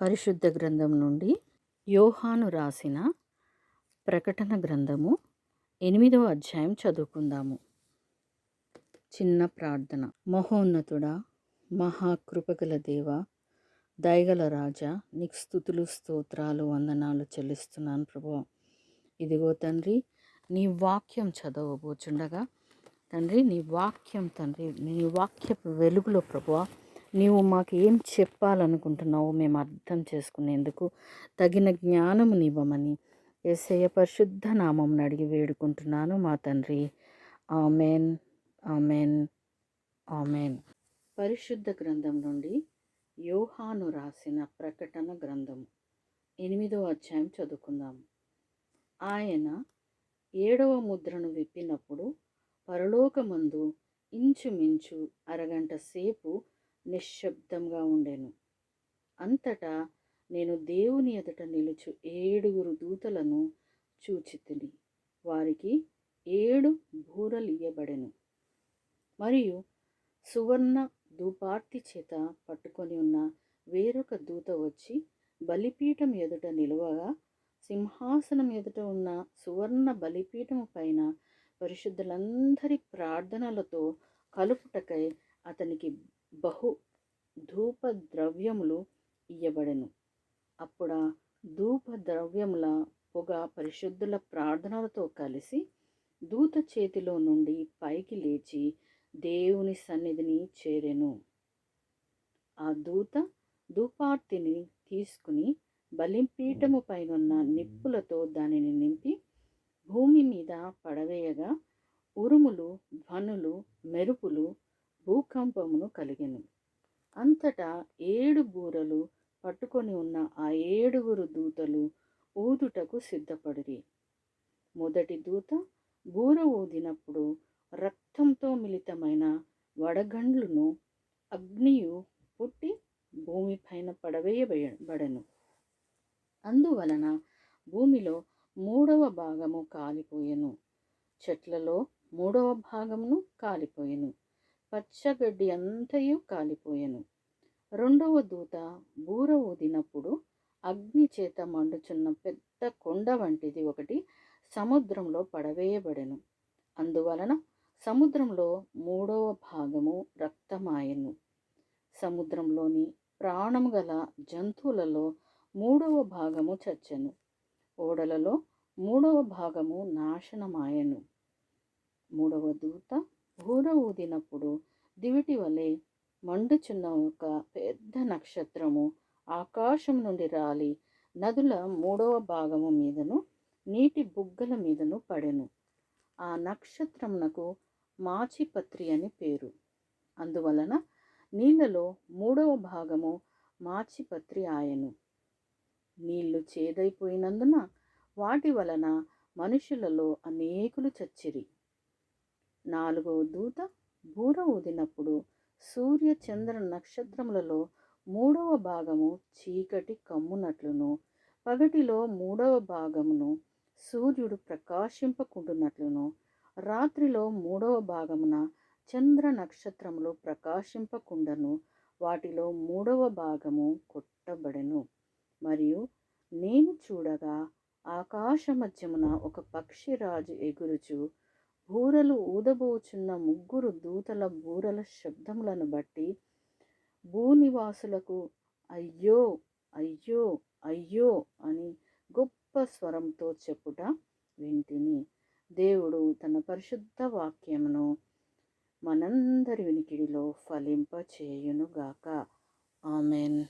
పరిశుద్ధ గ్రంథం నుండి యోహాను రాసిన ప్రకటన గ్రంథము ఎనిమిదవ అధ్యాయం చదువుకుందాము. చిన్న ప్రార్థన. మహోన్నతుడా మహాకృపగల దేవ దయగల రాజా నీకు స్థుతులు స్తోత్రాలు వందనాలు చెల్లిస్తున్నాను ప్రభు ఇదిగో తండ్రి నీ వాక్యం చదవబోచుండగా తండ్రి నీ వాక్యం తండ్రి నీ వాక్య వెలుగులో ప్రభువా నీవు మాకు ఏం చెప్పాలనుకుంటున్నావో మేము అర్థం చేసుకునేందుకు తగిన జ్ఞానము నివ్వమని ఏసయ్య పరిశుద్ధ నామం అడిగి వేడుకుంటున్నాను మా తండ్రి. ఆమెన్. ఆమెన్. ఆమెన్. పరిశుద్ధ గ్రంథం నుండి యోహాను రాసిన ప్రకటన గ్రంథం ఎనిమిదో అధ్యాయం చదువుకుందాం. ఆయన ఏడవ ముద్రను విప్పినప్పుడు పరలోకమందు ఇంచుమించు అరగంట సేపు నిశ్శబ్దంగా ఉండెను. అంతటా నేను దేవుని ఎదుట నిలుచు ఏడుగురు దూతలను చూచితిని. వారికి ఏడు బూరలియ్యబడెను మరియు సువర్ణ దూపార్తి చేత పట్టుకొని ఉన్న వేరొక దూత వచ్చి బలిపీఠం ఎదుట నిలువగా సింహాసనం ఎదుట ఉన్న సువర్ణ బలిపీఠము పైన పరిశుద్ధులందరి ప్రార్థనలతో కలుపుటకై అతనికి బహు ధూప ద్రవ్యములు ఇయ్యబడెను. అప్పుడ ధూప ద్రవ్యముల పొగ పరిశుద్ధుల ప్రార్థనలతో కలిసి దూత చేతిలో నుండి పైకి లేచి దేవుని సన్నిధిని చేరెను. ఆ దూత ధూపార్తిని తీసుకుని బలింపీఠము పైనున్న నిప్పులతో దానిని నింపి భూమి మీద పడవేయగా ఉరుములు ధ్వనులు మెరుపులు భూకంపమును కలిగెను. అంతటా ఏడు బూరలు పట్టుకొని ఉన్న ఆ ఏడుగురు దూతలు ఊదుటకు సిద్ధపడిరి. మొదటి దూత బూర ఊదినప్పుడు రక్తంతో మిళితమైన వడగండ్లును అగ్నియు పుట్టి భూమిపైన పడవేయబడను. అందువలన భూమిలో మూడవ భాగము కాలిపోయెను. చెట్లలో మూడవ భాగమును కాలిపోయెను. పచ్చగడ్డి అంతయు కాలిపోయెను. రెండవ దూత బూర ఊదినప్పుడు అగ్ని చేత మండుచున్న పెద్ద కొండ వంటిది ఒకటి సముద్రంలో పడవేయబడెను. అందువలన సముద్రంలో మూడవ భాగము రక్తమాయెను. సముద్రంలోని ప్రాణము గల జంతువులలో మూడవ భాగము చచ్చెను. ఓడలలో మూడవ భాగము నాశనమాయెను. మూడవ దూత బూర ఊదినప్పుడు దివిటి వలె మండుచున్న ఒక పెద్ద నక్షత్రము ఆకాశం నుండి రాలి నదుల మూడవ భాగము మీదను నీటి బుగ్గల మీదను పడెను. ఆ నక్షత్రమునకు మాచిపత్రి అని పేరు. అందువలన నీళ్ళలో మూడవ భాగము మాచిపత్రి ఆయను. నీళ్ళు చేదైపోయినందున వాటి వలన మనుషులలో అనేకులు చచ్చిరి. నాలుగవ దూత బూర ఊదినప్పుడు సూర్య చంద్ర నక్షత్రములలో మూడవ భాగము చీకటి కమ్మునట్లును పగటిలో మూడవ భాగమును సూర్యుడు ప్రకాశింపకుంటున్నట్లును రాత్రిలో మూడవ భాగమున చంద్ర నక్షత్రములు ప్రకాశింపకుండను వాటిలో మూడవ భాగము కొట్టబడెను. మరియు నేను చూడగా ఆకాశ మధ్యమున ఒక పక్షిరాజు ఎగురుచు బూరలు ఊదబోచున్న ముగ్గురు దూతల బూరల శబ్దములను బట్టి భూనివాసులకు అయ్యో అయ్యో అయ్యో అని గొప్ప స్వరంతో చెప్పుట వింటిని. దేవుడు తన పరిశుద్ధ వాక్యమును మనందరి వినికిడిలో ఫలింపచేయునుగాక. ఆమెన్.